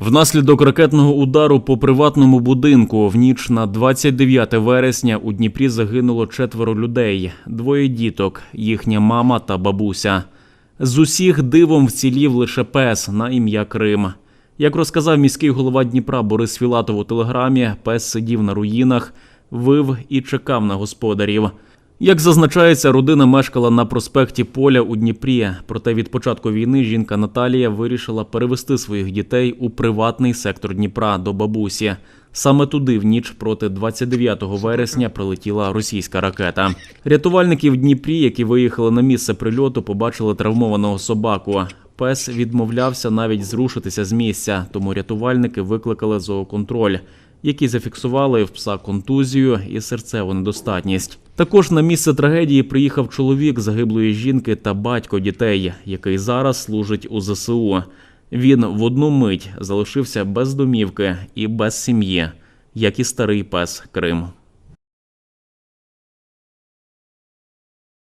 Внаслідок ракетного удару по приватному будинку в ніч на 29 вересня у Дніпрі загинуло четверо людей: двоє діток, їхня мама та бабуся. З усіх дивом вцілів лише пес на ім'я Крим. Як розказав міський голова Дніпра Борис Філатов у телеграмі, пес сидів на руїнах, вив і чекав на господарів. Як зазначається, родина мешкала на проспекті Поля у Дніпрі. Проте від початку війни жінка Наталія вирішила перевести своїх дітей у приватний сектор Дніпра до бабусі. Саме туди в ніч проти 29 вересня прилетіла російська ракета. Рятувальники в Дніпрі, які виїхали на місце прильоту, побачили травмованого собаку. Пес відмовлявся навіть зрушитися з місця, тому рятувальники викликали зооконтроль які зафіксували в пса контузію і серцеву недостатність. Також на місце трагедії приїхав чоловік загиблої жінки та батько дітей, який зараз служить у ЗСУ. Він в одну мить залишився без домівки і без сім'ї, як і старий пес Крим.